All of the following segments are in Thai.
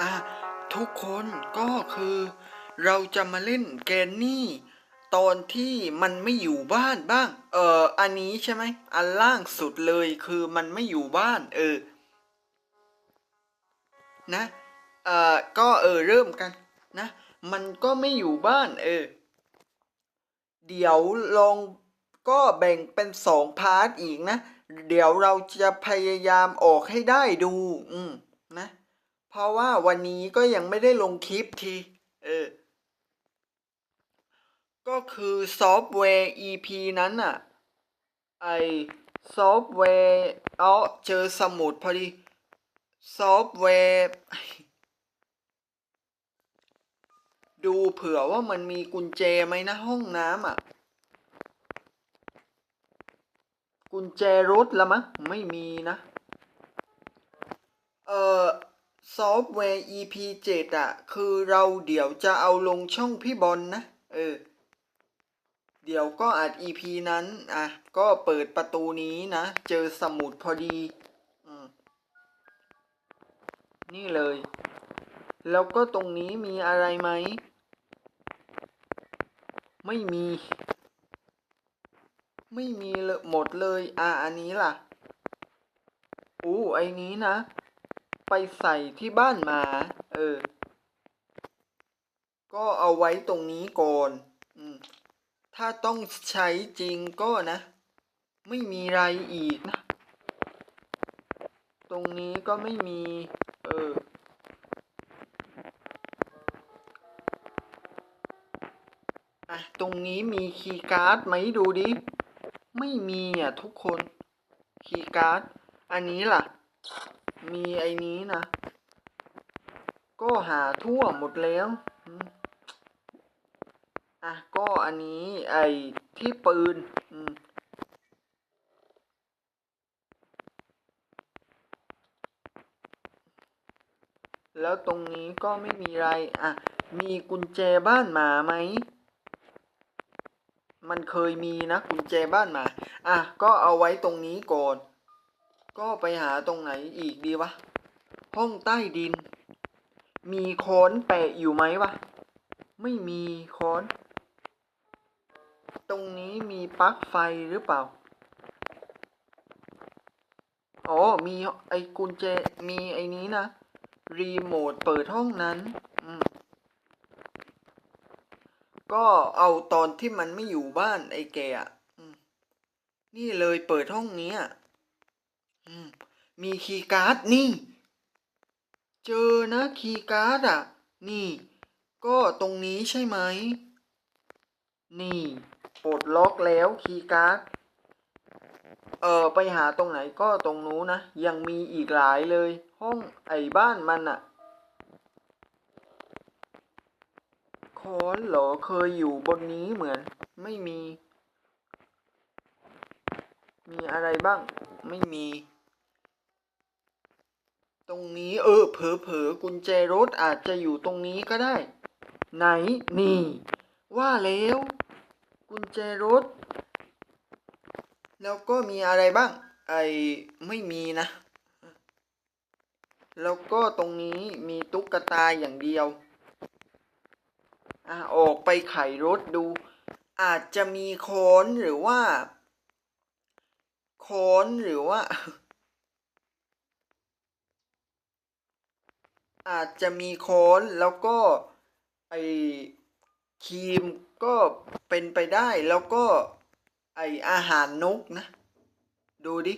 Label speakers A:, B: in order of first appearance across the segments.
A: อะทุกคนก็คือ เราจะมาเล่นแกนนี่ ตอนที่มันไม่อยู่บ้านบ้าง เอออันนี้ใช่ไหมอันล่างสุดเลยคือมันไม่อยู่บ้าน เออ นะเออก็เออเริ่มกันนะ มันก็ไม่อยู่บ้าน เออ เดี๋ยวลองก็แบ่งเป็นสองพาร์ทอีกนะ เดี๋ยวเราจะพยายามออกให้ได้ดู อืม นะ เพราะว่าวันนี้ก็ยังไม่ได้ลงคลิปทีเออ ก็คือซอฟต์แวร์ EP นั้นอะไอซอฟต์แวร์เอ๋อเจอสมุดพอดี ซอฟต์แวร์ดูเผื่อว่ามันมีกุญแจไหมนะห้องน้ำอะ กุญแจรถละมั้งไม่มีนะ เออ ซอฟต์แวร์ EP 7อะคือเราเดี๋ยวจะเอาลงช่องพี่บอลนะเออ เดี๋ยวก็อัด EP นั้นอะก็เปิดประตูนี้นะ เจอสมุดพอดีอืมนี่เลย แล้วก็ตรงนี้มีอะไรไหม ไม่มี ไม่มีเลยหมดเลย อะ อันนี้ล่ะอู้ไอ้นี้นะ ไปใส่ที่บ้านหมา เออ ก็เอาไว้ตรงนี้ก่อน อืม ถ้าต้องใช้จริงก็นะ ไม่มีอะไรอีกนะ ตรงนี้ก็ไม่มี เออ อะ ตรงนี้มีคีย์การ์ดไหมดูดิ ไม่มีอะทุกคน คีย์การ์ด อันนี้ล่ะ มีไอ้นี้นะ ก็หาทั่วหมดแล้ว อะ ก็อันนี้ไอ้ที่ปืน แล้วตรงนี้ก็ไม่มีอะไร อะ มีกุญแจบ้านหมาไหม มันเคยมีนะกุญแจบ้านหมา อะ ก็เอาไว้ตรงนี้ก่อน ก็ไปหาตรงไหนอีกดีวะ ห้องใต้ดิน มีค้อนแปะอยู่ไหมวะ ไม่มีค้อนตรงนี้มีปลั๊กไฟหรือเปล่า อ๋อ มีไอ้กุญแจ มีไอ้นี้นะ รีโมทเปิดห้องนั้นอืมก็เอาตอนที่มันไม่อยู่บ้านไอ้แกอะนี่เลยเปิดห้องนี้อะ มีคีย์การ์ดนี่ เจอนะคีย์การ์ดอะ นี่ ก็ตรงนี้ใช่ไหม นี่ปลดล็อกแล้วคีย์การ์ด เออไปหาตรงไหนก็ตรงนู้นนะ ยังมีอีกหลายเลย ห้องไอ้บ้านมันอะคอนเหรอเคยอยู่บนนี้เหมือน ไม่มี มีอะไรบ้าง ไม่มี ตรงนี้ เออเผลอเผลอๆกุญแจรถอาจจะอยู่ตรงนี้ก็ได้ ไหนนี่ ว่าแล้ว กุญแจรถ แล้วก็มีอะไรบ้าง ไอไม่มีนะ แล้วก็ตรงนี้มีตุ๊กตาอย่างเดียวอะออกไปไขรถดู อาจจะมีโค้อนหรือว่าโค้อนหรือว่า อาจจะมีโค้อนแล้วก็ไอครีมก็เป็นไปได้แล้วก็ไออาหารนกนะ ดูดิ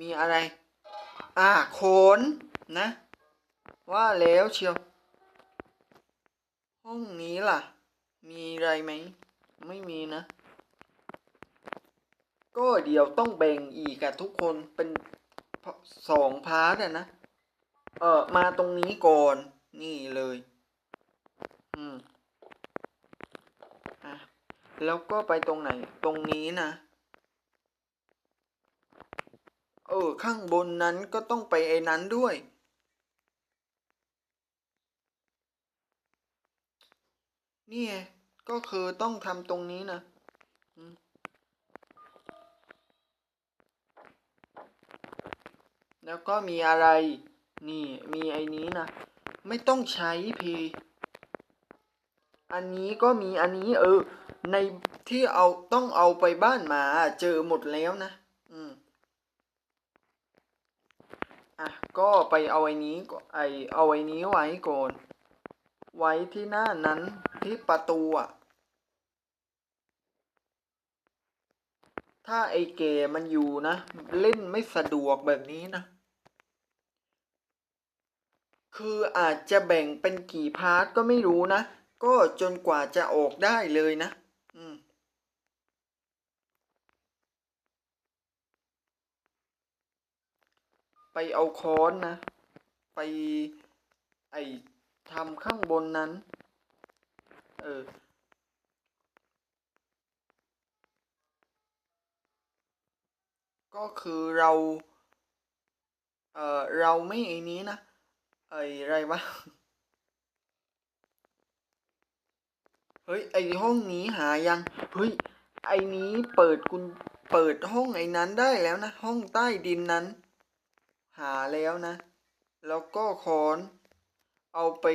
A: มีอะไร อ่าโขนนะ ว่าแล้วเชียว ห้องนี้ล่ะ มีอะไรไหม ไม่มีนะ ก็เดี๋ยวต้องแบ่งอีกอะทุกคนเป็นสองพาร์ทอะนะ เออมาตรงนี้ก่อน นี่เลย อืมอะแล้วก็ไปตรงไหน ตรงนี้นะ เออ ข้างบนนั้นก็ต้องไปไอ้นั้นด้วย นี่ก็คือต้องทำตรงนี้นะแล้วก็มีอะไร นี่มีไอ้นี้นะ ไม่ต้องใช้เพย์อันนี้ก็มีอันนี้เออ ในที่เอาต้องเอาไปบ้านมาเจอหมดแล้วนะ อืม อะ ก็ไปเอาไอ้นี้ก็ไอเอาไอ้นี้ไว้ก่อน ไว้ที่หน้านั้นที่ประตูอะ ถ้าไอเกมันอยู่นะ เล่นไม่สะดวกแบบนี้นะ คืออาจจะแบ่งเป็นกี่พาร์ทก็ไม่รู้นะ ก็จนกว่าจะออกได้เลยนะ อืมไปเอาค้อนนะ ไปไอทำข้างบนนั้น เออ ก็คือเรา เออเราไม่ไอ้นี้นะ ไอ้อะไรวะ เฮ้ย ไอห้องนี้หายัง เฮ้ย ไอนี้เปิดกุญเปิดห้องไอ้นั้นได้แล้วนะ ห้องใต้ดินนั้น หาแล้วนะ แล้วก็คอน เอาไป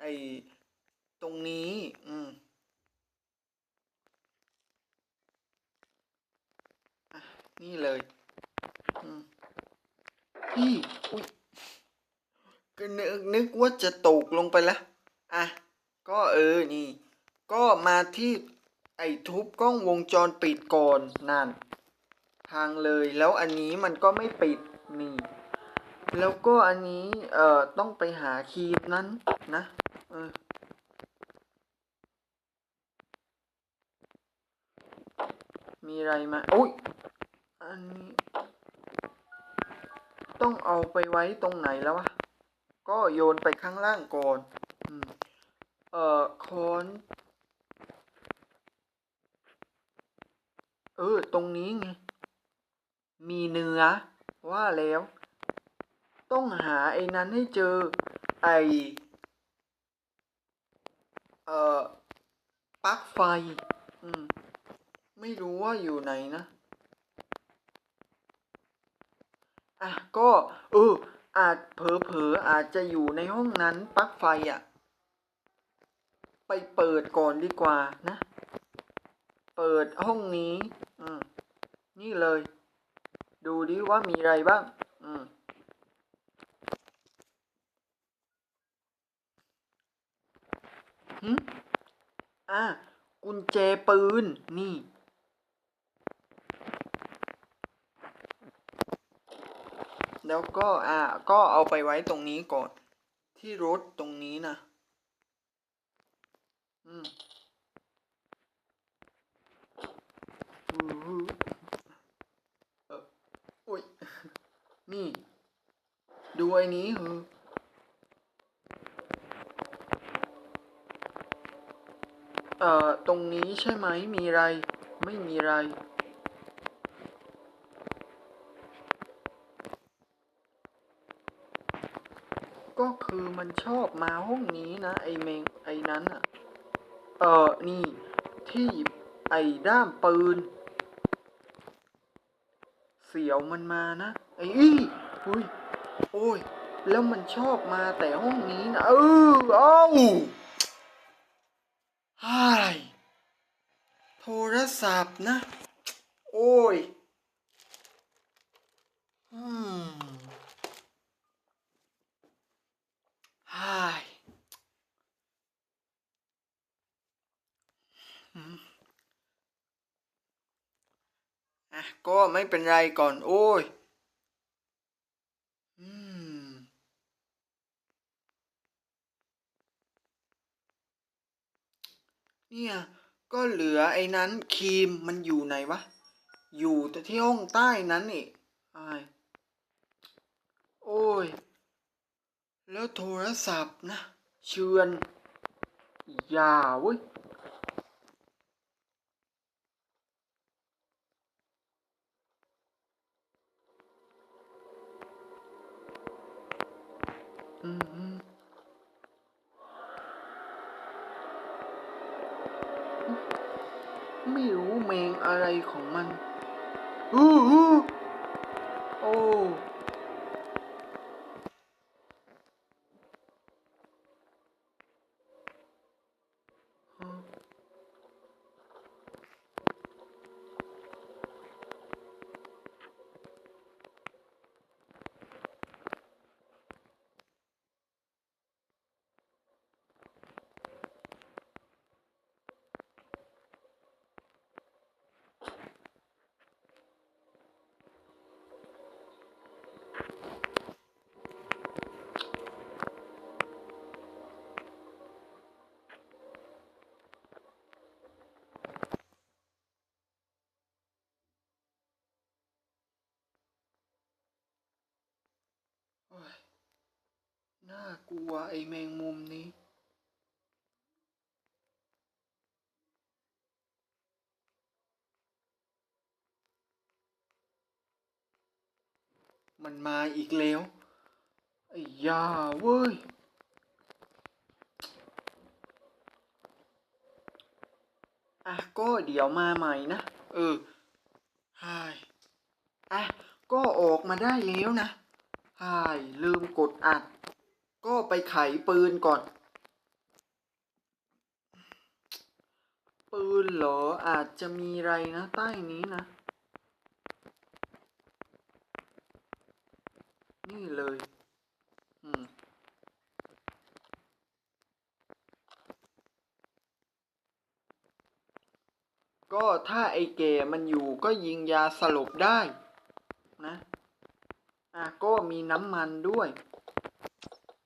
A: ไอตรงนี้ อืมนี่เลย อืมพี่อุ้ย ก็นึกนึกว่าจะตกลงไปแล้วอะก็เออนี่ ก็มาที่ไอ้ทุบกล้องวงจรปิดก่อนนั่นพังเลยแล้วอันนี้มันก็ไม่ปิดนี่ แล้วก็อันนี้เอ่อต้องไปหาคีย์นั้นนะเออมีอะไรมาโอ้ยอันนี้ ต้องเอาไปไว้ตรงไหนแล้ววะ ก็โยนไปข้างล่างก่อนอเอ่อค้อน เออ ตรงนี้ไง มีเนื้อ ว่าแล้ว ต้องหาไอ้นั้นให้เจอ ไอ เอ่อปลั๊กไฟ อืม ไม่รู้ว่าอยู่ไหนนะ อะ ก็ เออ อาจเผลอๆอาจจะอยู่ในห้องนั้นปลั๊กไฟอะ ไปเปิดก่อนดีกว่านะ เปิดห้องนี้อืมนี่เลย ดูดิว่ามีอะไรบ้าง อืมหึอะกุญแจปืน นี่ แล้วก็อ่าก็เอาไปไว้ตรงนี้ก่อน ที่รถตรงนี้นะ อืมอุ้ย นี่ ดูไอ้นี้เหอเอ่อ ตรงนี้ใช่ไหม มีอะไร ไม่มีอะไร ก็คือมันชอบมาห้องนี้นะ ไอเมงไอนั้นอะเออนี่ที่ไอด้ามปืน เสียวมันมานะ ไออี้อุ้ยโอ้ย แล้วมันชอบมาแต่ห้องนี้นะเออเอ้าไฮ้โทรศัพท์นะ โอ้ย อืมไฮ้ายอืมอะ ก็ไม่เป็นไรก่อน โอ้ยเนี่ย ก็เหลือไอ้นั้นครีมมันอยู่ไหนวะ อยู่แต่ที่ห้องใต้นั้นนี่อายโอ้ย แล้วโทรศัพท์นะ เชือน อย่าเว้ย โน่ากลัวไอ้แมงมุมนี้ มันมาอีกแล้ว ไอ้ยาเว้ยอะก็เดี๋ยวมาใหม่นะ เออฮายอะ ก็ออกมาได้แล้วนะฮายลืมกดอัด ก็ไปไขปืนก่อน ปืนเหรออาจจะมีอะไรนะใต้นี้นะ นี่เลย อืมก็ถ้าไอ้แก่มันอยู่ก็ยิงยาสลบได้ นะ อะ ก็มีน้ำมันด้วย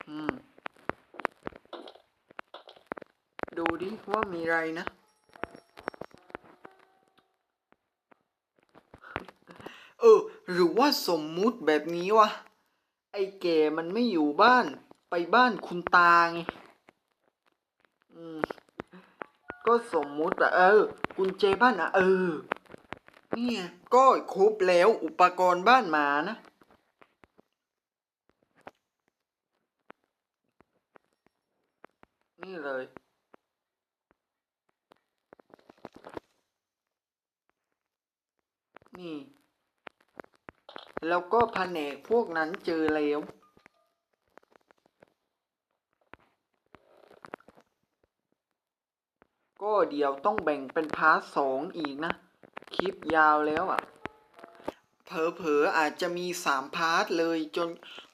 A: อืม ดิว่ามีอะไรนะ เออ หรือว่าสมมุติแบบนี้วะ ไอ้แก่มันไม่อยู่บ้าน ไปบ้านคุณตาไง อืม ก็สมมุติอะเออ กุญแจบ้านอะเออ เนี่ย ก็ครบแล้วอุปกรณ์บ้านหมานะนี่เลย นี่ แล้วก็แผนกพวกนั้นเจอแล้ว ก็เดี๋ยวต้องแบ่งเป็นพาร์ทสองอีกนะ คลิปยาวแล้วอะเผลอๆอาจจะมีสามพาร์ทเลยจน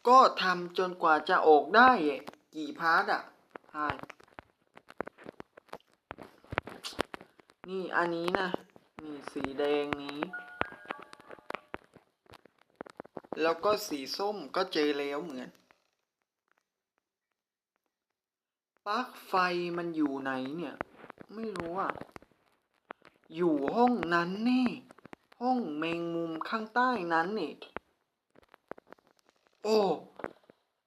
A: ก็ทำจนกว่าจะออกได้กี่พาร์ทอะใช่นี่อันนี้นะ นี่สีแดงนี้ แล้วก็สีส้มก็เจอแล้วเหมือน ปลั๊กไฟมันอยู่ไหนเนี่ย ไม่รู้อะ อยู่ห้องนั้นแน่ห้องแมงมุมข้างใต้นั้นนี่ โอ้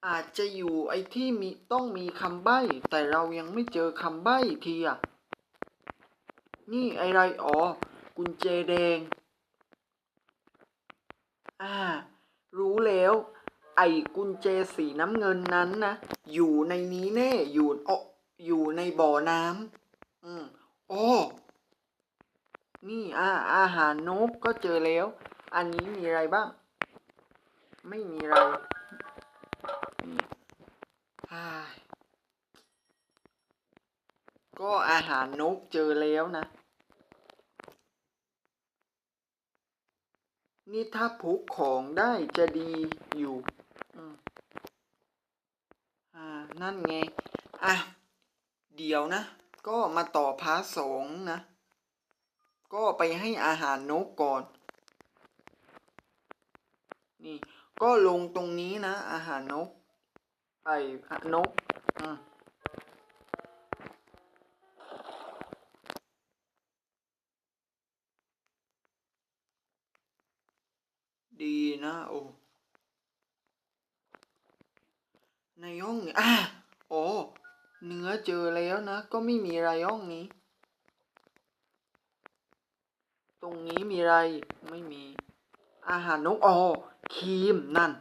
A: อาจจะอยู่ไอ้ที่มีต้องมีคำใบ้ แต่เรายังไม่เจอคำใบ้ทีอะ นี่ไอะไรอ๋อ กุญแจแดง อ่า รู้ แล้ว ไอ้กุญแจสีน้ำเงินนั้นนะอยู่ในนี้แน่อยู่โออยู่ในบ่อน้ำอืมโอ้นี่อ่าอาหารนกก็เจอแล้ว อันนี้มีอะไรบ้าง ไม่มีอะไรก็อาหารนกเจอแล้วนะ นี่ถ้าพุกของได้จะดีอยู่อ่า นั่นไง อะ เดี๋ยวนะ ก็มาต่อพาร์ทสองนะ ก็ไปให้อาหารนกก่อน นี่ ก็ลงตรงนี้นะ อาหารนก ไอ้นก ก็ไม่มีอะไรห้องนี้ ตรงนี้มีอะไรไม่มี อาหารนกอ๋อครีมนั่น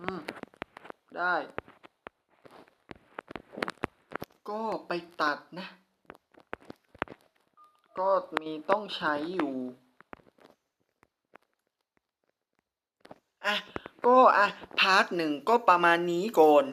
A: อืม ได้ ก็ไปตัดนะ ก็มีต้องใช้อยู่ อะ ก็อะพาร์ทหนึ่งก็ประมาณนี้ก่อน